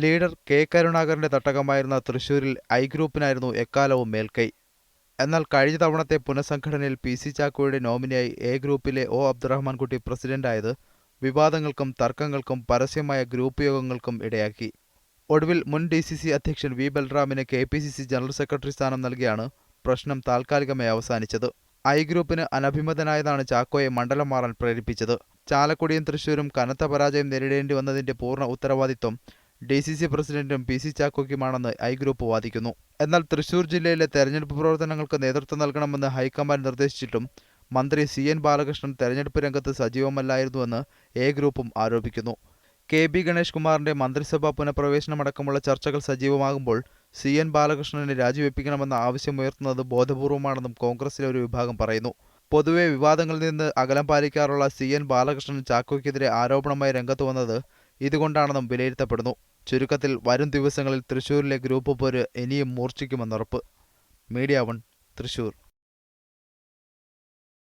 Leader K കരുണാകരന്റെ തട്ടകമായിരുന്ന തൃശൂരിൽ I ഗ്രൂപ്പിനായിരുന്നു എക്കാലവും മേൽക്കൈ. എന്നാൽ കഴിഞ്ഞ തവണത്തെ പുനഃസംഘടനയിൽ പി സി ചാക്കോയുടെ നോമിനിയായി എ ഗ്രൂപ്പിലെ ഒ അബ്ദുറഹ്മാൻകുട്ടി പ്രസിഡന്റായത് വിവാദങ്ങൾക്കും തർക്കങ്ങൾക്കും പരസ്യമായ ഗ്രൂപ്പ് യോഗങ്ങൾക്കും ഇടയാക്കി. ഒടുവിൽ മുൻ ഡി സി സി അധ്യക്ഷൻ V ബൽറാമിന് K P C C general secretary സ്ഥാനം നൽകിയാണ് പ്രശ്നം താൽക്കാലികമായി അവസാനിച്ചത്. ഐ ഗ്രൂപ്പിന് അനഭിമതനായതാണ് ചാക്കോയെ മണ്ഡലം മാറാൻ പ്രേരിപ്പിച്ചത്. ചാലക്കുടിയും തൃശൂരും കനത്ത പരാജയം നേരിടേണ്ടി വന്നതിന്റെ പൂർണ ഉത്തരവാദിത്വം ഡി സി സി പ്രസിഡന്റും പി സി ചാക്കോയ്ക്കുമാണെന്ന് ഐ ഗ്രൂപ്പ് വാദിക്കുന്നു. എന്നാൽ തൃശൂർ ജില്ലയിലെ തെരഞ്ഞെടുപ്പ് പ്രവർത്തനങ്ങൾക്ക് നേതൃത്വം നൽകണമെന്ന് ഹൈക്കമാൻഡ് നിർദ്ദേശിച്ചിട്ടും മന്ത്രി സി എൻ ബാലകൃഷ്ണൻ തെരഞ്ഞെടുപ്പ് രംഗത്ത് സജീവമല്ലായിരുന്നുവെന്ന് എ ഗ്രൂപ്പും ആരോപിക്കുന്നു. കെ ബി ഗണേഷ് കുമാറിന്റെ മന്ത്രിസഭാ പുനഃപ്രവേശനമടക്കമുള്ള ചർച്ചകൾ സജീവമാകുമ്പോൾ സി എൻ ബാലകൃഷ്ണനെ രാജിവെപ്പിക്കണമെന്ന ആവശ്യം ആവശ്യമുയർത്തുന്നത് ബോധപൂർവമാണെന്നും കോൺഗ്രസിലെ ഒരു വിഭാഗം പറയുന്നു. പൊതുവെ വിവാദങ്ങളിൽ നിന്ന് അകലം പാലിക്കാറുള്ള സി എൻ ബാലകൃഷ്ണൻ ചാക്കോയ്ക്കെതിരെ ആരോപണമായി രംഗത്ത് വന്നത് ഇതുകൊണ്ടാണെന്നും വിലയിരുത്തപ്പെടുന്നു. ചുരുക്കത്തിൽ വരും ദിവസങ്ങളിൽ തൃശൂരിലെ ഗ്രൂപ്പ് പോര് ഇനിയും മൂർച്ഛിക്കുമെന്നുറപ്പ്. Media one Thrissur.